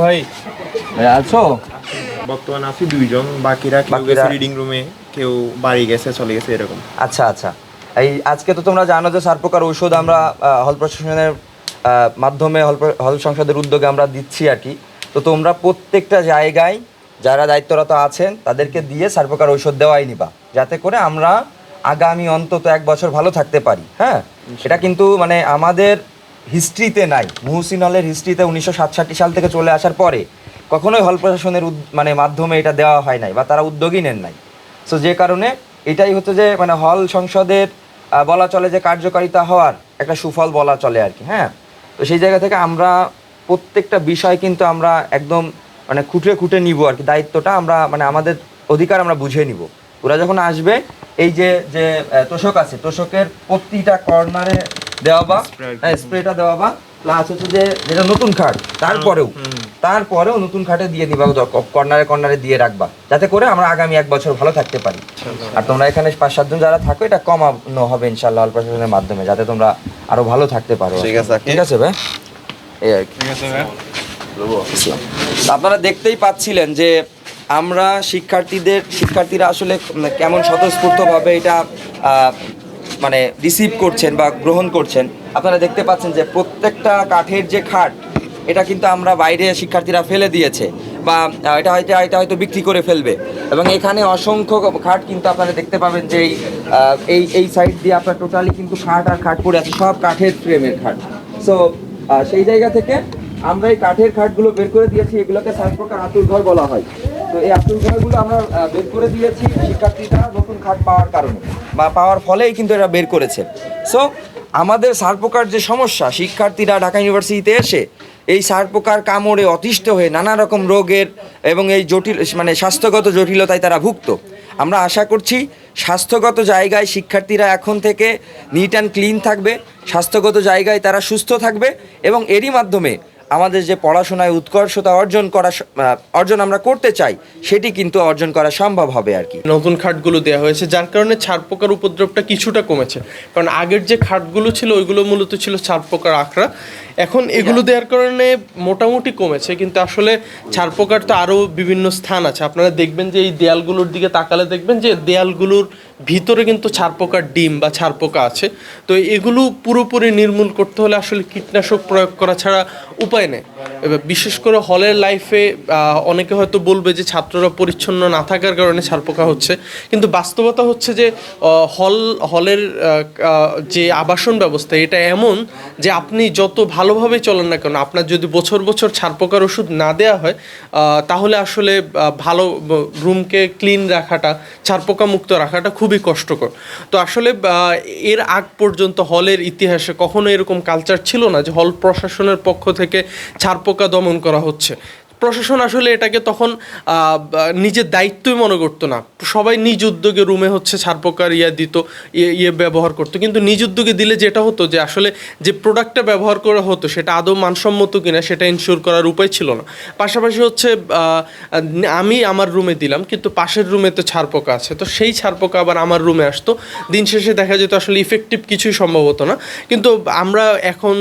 ভাই ভাই আছো? বর্তমানে আছি দুইজন বাকিরা কেউ গেছে রিডিং রুমে কেউ বাড়ি গেছে চলে গেছে এরকম। আচ্ছা আচ্ছা। এই আজকে তো তোমরা জানো যে সার প্রকার ঔষধ আমরা হল প্রশাসনের মাধ্যমে হল হল সংসদের উদ্যোগে আমরা দিচ্ছি আর কি। তো তোমরা প্রত্যেকটা জায়গায় যারা দায়িত্বরত আছেন তাদেরকে দিয়ে সার প্রকার ঔষধ দেওয়াই নিবা। যাতে করে আমরা আগামী অন্তত এক বছর ভালো থাকতে পারি হ্যাঁ? এটা কিন্তু মানে আমাদের হিস্ট্রিতে নাই। মুহসিন হলের হিস্ট্রিতে উনিশশো সাতষট্টি সাল থেকে চলে আসার পরে কখনোই হল প্রশাসনের মানে মাধ্যমে এটা দেওয়া হয় নাই বা তারা উদ্যোগই নেন নাই। সো যে কারণে এটাই হচ্ছে যে মানে হল সংসদের বলা চলে যে কার্যকারিতা হওয়ার একটা সুফল বলা চলে আর কি হ্যাঁ? তো সেই জায়গা থেকে আমরা প্রত্যেকটা বিষয় কিন্তু আমরা একদম মানে খুঁটে খুঁটে নিব আর কি, দায়িত্বটা আমরা মানে আমাদের অধিকার আমরা বুঝে নিব। ওরা যখন আসবে, এই যে যে তোষক আছে, তোষকের প্রতিটা কর্নারে দেওয়া বা। হ্যাঁ স্প্রেটা দেওয়া বা প্লাস হচ্ছে যে যেটা নতুন খাট তারপরেও তারপরেও নতুন খাটে দিয়ে দিবা কর্নারে কর্নারে দিয়ে রাখবা যাতে করে আমরা আগামী এক বছর ভালো থাকতে পারি। আর তোমরা এখানে পাঁচ সাতজন যারা থাকো এটা কমানো হবে ইনশাল্লাহ অল্প প্রশাসনের মাধ্যমে যাতে তোমরা আরও ভালো থাকতে পারো। ঠিক আছে, ঠিক আছে ভাই? এই আর কি। ঠিক আছে ভাই। আপনারা দেখতেই পাচ্ছিলেন যে আমরা শিক্ষার্থীদের শিক্ষার্থীরা আসলে কেমন স্বতঃস্ফূর্তভাবে এটা আহ, মানে রিসিভ করছেন বা গ্রহণ করছেন, আপনারা দেখতে পাচ্ছেন যে প্রত্যেকটা কাঠের যে খাট, এটা কিন্তু আমরা বাইরে শিক্ষার্থীরা ফেলে দিয়েছে বা এটা হয়তো এটা হয়তো বিক্রি করে ফেলবে। এবং এখানে অসংখ্য খাট কিন্তু আপনারা দেখতে পাবেন যে এই এই সাইড দিয়ে আপনার টোটালি কিন্তু খাট আর খাট পড়ে আছে, সব কাঠের ফ্রেমের খাট। সো সেই জায়গা থেকে আমরা এই কাঠের খাটগুলো বের করে দিয়েছি, এগুলোকে সাত প্রকার আতুর ঘর বলা হয়। তো এই আতুর ঘরগুলো আমরা বের করে দিয়েছি শিক্ষার্থীরা নতুন খাট পাওয়ার কারণে। বা পাওয়ার ফলেই কিন্তু এরা বের করেছে। সো আমাদের সার পোকার যে সমস্যা, শিক্ষার্থীরা ঢাকা ইউনিভার্সিটিতে এসে এই সার পোকার কামড়ে অতিষ্ঠ হয়ে নানা রকম রোগের এবং এই জটিল মানে স্বাস্থ্যগত জটিলতায় তারা ভুক্ত আমরা আশা করছি স্বাস্থ্যগত জায়গায় শিক্ষার্থীরা এখন থেকে নিট অ্যান্ড ক্লিন থাকবে, স্বাস্থ্যগত জায়গায় তারা সুস্থ থাকবে এবং এরই মাধ্যমে আমাদের যে পড়াশোনায় উৎকর্ষতা অর্জন করা অর্জন আমরা করতে চাই সেটি কিন্তু অর্জন করা সম্ভব হবে আর কি। নতুন খাটগুলো দেওয়া হয়েছে যার কারণে ছাড় পোকার উপদ্রবটা কিছুটা কমেছে। কারণ আগের যে খাটগুলো ছিল ওইগুলো মূলত ছিল ছাড় পোকার আঁকড়া এখন এগুলো দেওয়ার কারণে মোটামুটি কমেছে কিন্তু আসলে ছাড় পোকার তো আরও বিভিন্ন স্থান আছে। আপনারা দেখবেন যে এই দেয়ালগুলোর দিকে তাকালে দেখবেন যে দেয়ালগুলোর ভিতরে কিন্তু ছাড় পোকার ডিম বা ছাড় পোকা আছে। তো এগুলো পুরোপুরি নির্মূল করতে হলে আসলে কীটনাশক প্রয়োগ করা ছাড়া উপায় নেই। এবার বিশেষ করে হলের লাইফে অনেকে হয়তো বলবে যে ছাত্ররা পরিচ্ছন্ন না থাকার কারণে ছারপোকা হচ্ছে। কিন্তু বাস্তবতা হচ্ছে যে হল, হলের যে আবাসন ব্যবস্থা, এটা এমন যে আপনি যত ভালোভাবে চলেন না কেন, আপনার যদি বছর বছর ছারপোকার ওষুধ না দেওয়া হয় তাহলে আসলে ভালো রুমকে ক্লিন রাখাটা ছারপোকা মুক্ত রাখাটা খুবই কষ্টকর। তো আসলে এর আগ পর্যন্ত হলের ইতিহাসে কখনো এরকম কালচার ছিল না যে হল প্রশাসনের পক্ষ থেকে ছারপোকা দমন করা হচ্ছে। প্রশাসন আসলে এটাকে তখন নিজের দায়িত্বই মনে করতো না। সবাই নিজ উদ্যোগে রুমে হচ্ছে ছারপোকার ইয়ে দিত ইয়ে ইয়ে ব্যবহার করতো। কিন্তু নিজ উদ্যোগে দিলে যেটা হতো যে, আসলে যে প্রোডাক্টটা ব্যবহার করা হতো, সেটা আদৌ মানসম্মত কিনা, সেটা ইনশিওর করার উপায় ছিল না। পাশাপাশি হচ্ছে আমি আমার রুমে দিলাম, কিন্তু পাশের রুমে তো ছারপোকা আছে। তো সেই ছারপোকা আবার আমার রুমে আসতো। দিন শেষে দেখা যেত আসলে ইফেক্টিভ কিছুই সম্ভব হতো না। কিন্তু আমরা এখন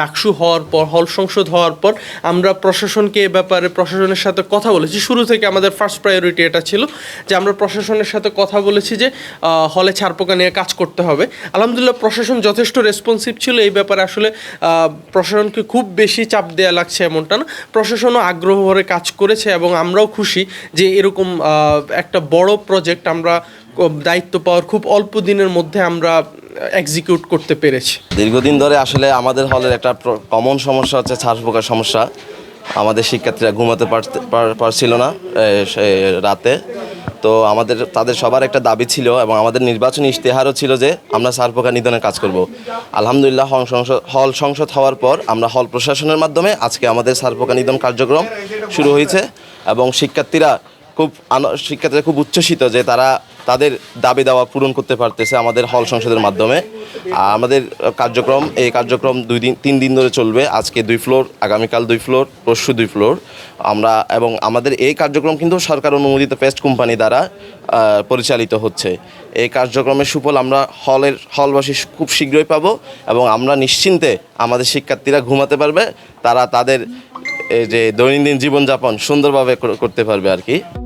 ডাকসু হওয়ার পর, হল সংসদ হওয়ার পর, আমরা প্রশাসনকে এ ব্যাপারে প্রশাসনের সাথে কথা বলেছি। শুরু থেকে আমাদের ফার্স্ট প্রায়োরিটি এটা ছিল যে আমরা প্রশাসনের সাথে কথা বলেছি যে হলে ছারপোকা নিয়ে কাজ করতে হবে। আলহামদুলিল্লাহ প্রশাসন যথেষ্ট রেসপন্সিভ ছিল। এই ব্যাপারে আসলে প্রশাসনকে খুব বেশি চাপ দেওয়া লাগছে এমনটা না। প্রশাসনও আগ্রহ ভরে কাজ করেছে এবং আমরাও খুশি যে এরকম একটা বড় প্রজেক্ট আমরা দায়িত্ব পাওয়ার খুব অল্প দিনের মধ্যে আমরা এক্সিকিউট করতে পেরেছি। দীর্ঘদিন ধরে আসলে আমাদের হলের একটা কমন সমস্যা হচ্ছে ছাড় পোকার সমস্যা। আমাদের শিক্ষার্থীরা ঘুমাতে পারছিল না রাতে। তো আমাদের, তাদের সবার একটা দাবি ছিল এবং আমাদের নির্বাচনী ইশতেহারও ছিল যে আমরা সারপোকা নিধনে কাজ করব। আলহামদুলিল্লাহ, হল সংসদ হল সংসদ হওয়ার পর আমরা হল প্রশাসনের মাধ্যমে আজকে আমাদের সার পোকা নিধন কার্যক্রম শুরু হয়েছে এবং শিক্ষার্থীরা খুব শিক্ষার্থীরা খুব উচ্ছ্বসিত যে তারা তাদের দাবি দাওয়া পূরণ করতে পারতেছে আমাদের হল সংসদের মাধ্যমে। আমাদের কার্যক্রম, এই কার্যক্রম দুই দিন তিন দিন ধরে চলবে। আজকে দুই ফ্লোর, আগামীকাল দুই ফ্লোর, পরশু দুই ফ্লোর। আমরা এবং আমাদের এই কার্যক্রম কিন্তু সরকার অনুমোদিত পেস্ট কোম্পানি দ্বারা পরিচালিত হচ্ছে। এই কার্যক্রমের সুফল আমরা হলের হলবাসী খুব শীঘ্রই পাবো এবং আমরা নিশ্চিন্তে আমাদের শিক্ষার্থীরা ঘুমাতে পারবে। তারা তাদের এই যে দৈনন্দিন জীবনযাপন সুন্দরভাবে করতে পারবে আর কি।